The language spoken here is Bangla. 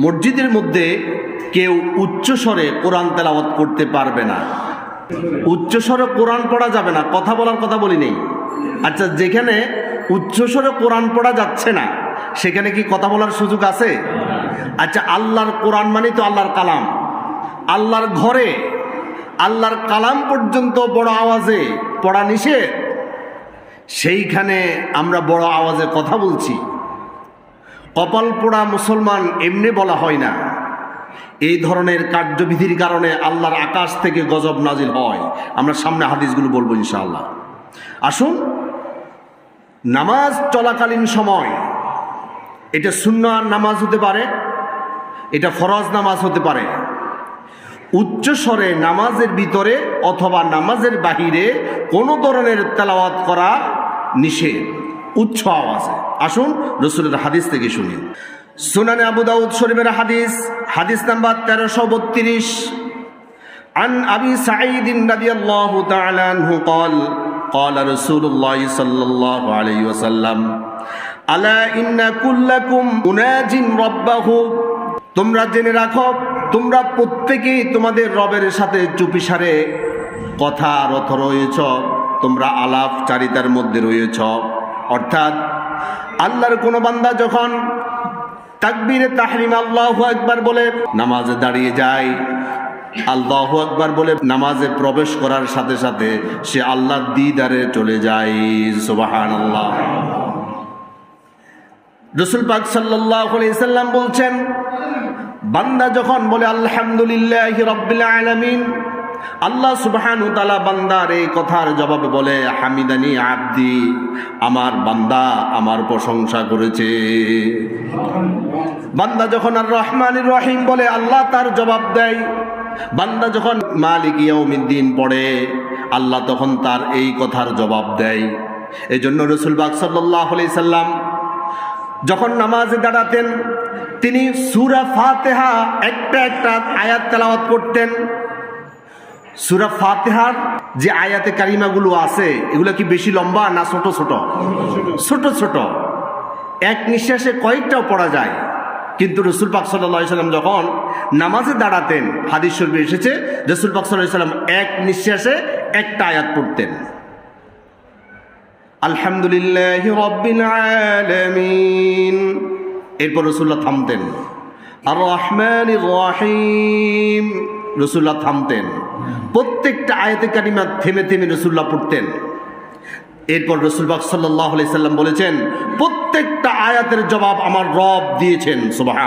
মসজিদের মধ্যে কেউ উচ্চস্বরে কোরআন তেলাওয়াত করতে পারবে না। উচ্চস্বরে কোরআন পড়া যাবে না, কথা বলার কথা বলি নেই। আচ্ছা যেখানে উচ্চস্বরে কোরআন পড়া যাচ্ছে না, সেখানে কি কথা বলার সুযোগ আছে? আচ্ছা আল্লাহর কোরআন মানে তো আল্লাহর কালাম। আল্লাহর ঘরে, আল্লাহর কালাম পর্যন্ত বড় আওয়াজে পড়া নিষেধ। সেইখানে আমরা বড় আওয়াজে কথা বলছি। কপাল পোড়া মুসলমান এমনি বলা হয় না। এই ধরনের কার্যবিধির কারণে আল্লাহর আকাশ থেকে গজব নাজিল হয়। আমরা সামনে হাদিসগুলো বলব ইনশাআল্লাহ। আসুন, নামাজ চলাকালীন সময়, এটা শূন্য নামাজ হতে পারে, এটা ফরজ নামাজ হতে পারে। উচ্চ স্বরে নামাজের ভিতরে অথবা নামাজের বাহিরে কোনো ধরনের তেলাওয়াত করা নিষেধ, উচ্চ আওয়াজে। আসুন রসুলের হাদিস থেকে শুনি সুনানে আবু দাউদ শরীফের হাদিস হাদিস নাম্বার তেরোশো বত্রিশ عن أبي سعيد رضي الله تعالى عنه قال قال رسول الله صلى الله عليه وسلم ألا إن كلكم مناج ربه তোমরা জেনে রাখো তোমরা প্রত্যেকেই তোমাদের রবের সাথে চুপিসারে কথা রথ রয়েছ তোমরা আলাপ চারিতার মধ্যে রয়েছ অর্থাৎ আল্লাহর কোনো বান্দা যখন তাকবীরে তাহরিম আল্লাহ একবার বলে নামাজে দাঁড়িয়ে যায়, আল্লাহ আকবার বলে নামাজে প্রবেশ করার সাথে সাথে সে আল্লাহর দিদারে চলে যায়। সুবাহান আল্লাহ রসুল পাক সাল্লাম বলছেন, বান্দা যখন বলে আলহামদুলিল্লাহ রব্বিল আলামিন আল্লাহ সুবহানু তালা বান্দার এই কথার জবাবে বলে, হামিদানি আব্দি, আমার বান্দা আমার প্রশংসা করেছে। বান্দা যখন আর রহমান রহিম বলে, আল্লাহ তার জবাব দেয়। বান্দা যখন মালিক ইয়াউমিদ্দিন পড়ে, আল্লাহ তখন তার এই কথার জবাব দেয়। এই জন্য রসুল বাক সাল্লাহ সাল্লাম যখন নামাজে দাঁড়াতেন, তিনি সুরা ফাতেহা একটা একটা আয়াত তেলাওয়াত করতেন। সুরা ফাতেহার যে আয়াতে কারিমাগুলো আছে, এগুলো কি বেশি লম্বা না ছোট ছোট? ছোট ছোট। এক নিঃশ্বাসে কয়েকটাও পড়া যায়। কিন্তু রসুল পাক সাল্লাম যখন নামাজে দাঁড়াতেন, হাদিস শরীফে এসেছে, রসুল পাক সাল্লাম এক নিঃশ্বাসে একটা আয়াত পড়তেন। আলহামদুলিল্লাহ এরপর রসুল্লাহ থামতেন। আর রহমান রহিম। রসুল্লাহ থামতেন। প্রত্যেকটা আয়াতে কারিমা থেমে থেমে রসুল্লাহ পড়তেন। এরপর রসুলবাক সাল্লাহ সাল্লাম বলেছেন, প্রত্যেকটা আয়াতের জবাব আমার রব দিয়েছেন সুবাহ